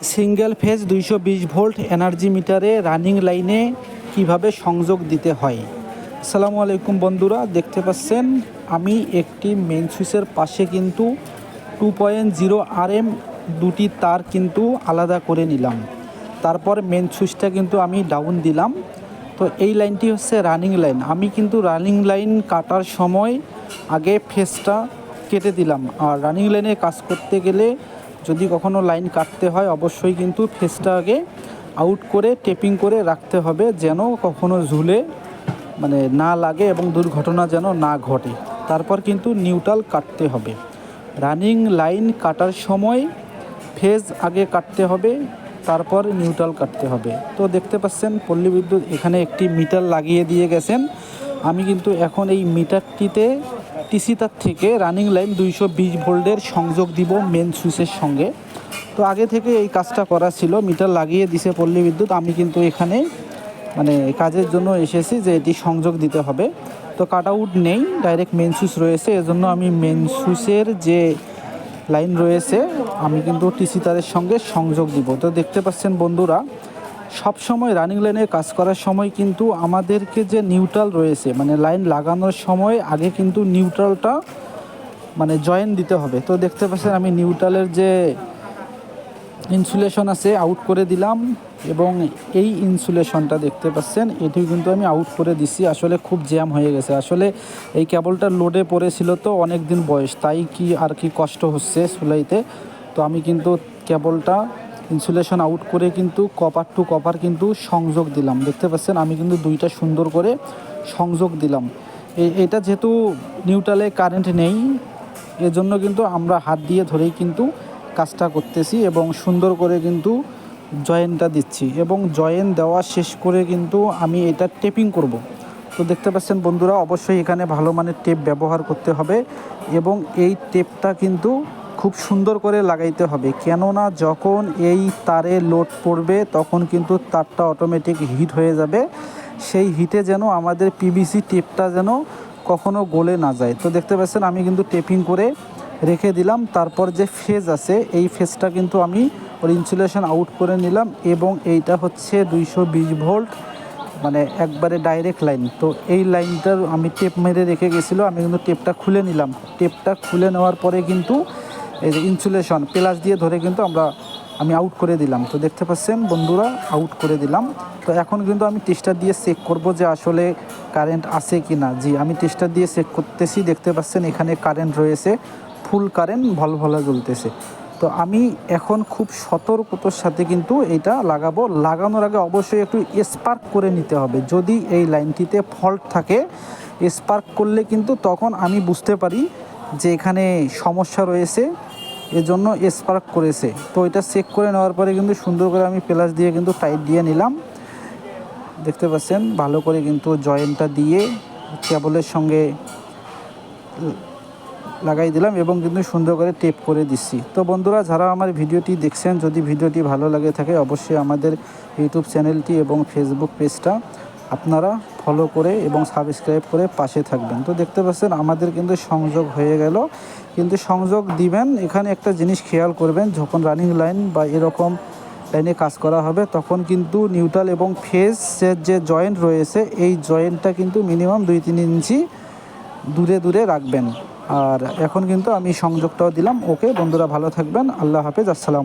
Single phase দুইশো বিশ volt energy মিটারে রানিং লাইনে কীভাবে সংযোগ দিতে হয়? আসসালামু আলাইকুম বন্ধুরা, দেখতে পাচ্ছেন আমি একটি মেন সুইচের পাশে কিন্তু two point zero R M দুটি তার কিন্তু আলাদা করে নিলাম। তারপর মেন সুইচটা কিন্তু আমি ডাউন দিলাম। তো এই লাইনটি হচ্ছে রানিং লাইন আমি কিন্তু রানিং লাইন কাটার সময় আগে ফেসটা কেটে দিলাম। আর রানিং লাইনে কাজ করতে গেলে যদি কখনো লাইন কাটতে হয়, অবশ্যই কিন্তু ফেসটা আগে আউট করে টেপিং করে রাখতে হবে যেন কখনো ঝুলে মানে না লাগে এবং দুর্ঘটনা যেন না ঘটে। তারপর কিন্তু নিউট্রাল কাটতে হবে। রানিং লাইন কাটার সময় ফেজ আগে কাটতে হবে, তারপর নিউট্রাল কাটতে হবে। তো দেখতে পাচ্ছেন, পল্লী বিদ্যুৎ এখানে একটি মিটার লাগিয়ে দিয়ে গেছেন। আমি কিন্তু এখন এই মিটারটিতে টিসি তার থেকে রানিং লাইন দুইশো বিশ ভোল্টের সংযোগ দিব মেন সুইচের সঙ্গে। তো আগে থেকে এই কাজটা করা ছিল, মিটার লাগিয়ে দিছে পল্লী বিদ্যুৎ। আমি কিন্তু এখানে মানে কাজের জন্য এসেছি যে এটি সংযোগ দিতে হবে। তো কাট আউট নেই, ডাইরেক্ট মেন সুইচ রয়েছে। এজন্য আমি মেন সুইচের যে লাইন রয়েছে, আমি কিন্তু টিসি তারের সঙ্গে সংযোগ দিব। তো দেখতে পাচ্ছেন বন্ধুরা সব সময় রানিং লাইনে কাজ করার সময় কিন্তু আমাদেরকে যে নিউট্রাল রয়েছে মানে লাইন লাগানোর সময় আগে কিন্তু নিউট্রালটা মানে জয়েন দিতে হবে। তো দেখতে পাচ্ছেন আমি নিউট্রালের যে ইনসুলেশন আছে আউট করে দিলাম এবং এই ইনসুলেশনটা দেখতে পাচ্ছেন, এটিও কিন্তু আমি আউট করে দিছি। আসলে খুব জ্যাম হয়ে গেছে। আসলে এই কেবলটা লোডে পড়েছিল তো অনেক দিন বয়স, তাই কি আর কি কষ্ট হচ্ছে সুলাইতে? তো আমি কিন্তু কেবলটা ইনসুলেশন আউট করে কিন্তু কপার টু কপার কিন্তু সংযোগ দিলাম। দেখতে পাচ্ছেন, আমি কিন্তু দুইটা সুন্দর করে সংযোগ দিলাম। এটা যেহেতু নিউট্রালে কারেন্ট নেই, এজন্য কিন্তু আমরা হাত দিয়ে ধরেই কিন্তু কাজটা করতেছি এবং সুন্দর করে কিন্তু জয়েনটা দিচ্ছি এবং জয়েন দেওয়া শেষ করে কিন্তু আমি এটা টেপিং করব। তো দেখতে পাচ্ছেন বন্ধুরা, অবশ্যই এখানে ভালো মানের টেপ ব্যবহার করতে হবে এবং এই টেপটা কিন্তু খুব সুন্দর করে লাগাইতে হবে। কেননা যখন এই তারে লোড পড়বে, তখন কিন্তু তারটা অটোমেটিক হিট হয়ে যাবে। সেই হিটে যেন আমাদের পিভিসি টেপটা যেন কখনো গলে না যায়। তো দেখতে পাচ্ছেন, আমি কিন্তু টেপিং করে রেখে দিলাম। তারপর যে ফেজ আছে, এই ফেজটা কিন্তু আমি ওর ইনসুলেশন আউট করে নিলাম এবং এইটা হচ্ছে দুইশো বিশ ভোল্ট মানে একবারে ডাইরেক্ট লাইন তো এই লাইনটার আমি টেপ মেরে রেখে গেছিল, আমি কিন্তু টেপটা খুলে নিলাম। টেপটা খুলে নেওয়ার পরে কিন্তু এই যে ইনসুলেশন প্লাস দিয়ে ধরে কিন্তু আমরা, আমি আউট করে দিলাম। তো দেখতে পাচ্ছেন বন্ধুরা আউট করে দিলাম। তো এখন কিন্তু আমি টেস্টার দিয়ে চেক করব যে আসলে কারেন্ট আছে কি না জি, আমি টেস্টার দিয়ে চেক করতেছি, দেখতে পাচ্ছেন এখানে কারেন্ট রয়েছে ফুল কারেন্ট ভল ভলা জ্বলতেছে। তো আমি এখন খুব সতর্কতার সাথে কিন্তু এটা লাগাবো। লাগানোর আগে অবশ্যই একটু স্পার্ক করে নিতে হবে। যদি এই লাইনটিতে ফল্ট থাকে স্পার্ক করলে কিন্তু তখন আমি বুঝতে পারি যে এখানে সমস্যা রয়েছে। এজন্য স্পার্ক করেছে। তো এটা চেক করে নেওয়ার পরে কিন্তু সুন্দর করে আমি প্লাস দিয়ে কিন্তু টাইট দিয়ে নিলাম। দেখতে পাচ্ছেন, ভালো করে কিন্তু জয়েন্টটা দিয়ে কেবলের সঙ্গে লাগাই দিলাম এবং কিন্তু সুন্দর করে টেপ করে দিচ্ছি। তো বন্ধুরা, যারা আমার ভিডিওটি দেখছেন, যদি ভিডিওটি ভালো লাগে থাকে, অবশ্যই আমাদের ইউটিউব চ্যানেলটি এবং ফেসবুক পেজটা আপনারা ফলো করে এবং সাবস্ক্রাইব করে পাশে থাকবেন। তো দেখতে পাচ্ছেন আমাদের কিন্তু সংযোগ হয়ে গেল। কিন্তু সংযোগ দিবেন, এখানে একটা জিনিস খেয়াল করবেন, যখন রানিং লাইন বা এরকম লাইনে কাজ করা হবে, তখন কিন্তু নিউট্রাল এবং ফেসের যে জয়েন্ট রয়েছে, এই জয়েন্টটা কিন্তু মিনিমাম দুই তিন ইঞ্চি দূরে দূরে রাখবেন। আর এখন কিন্তু আমি সংযোগটাও দিলাম। ওকে, বন্ধুরা ভালো থাকবেন। আল্লাহ হাফেজ। আসসালাম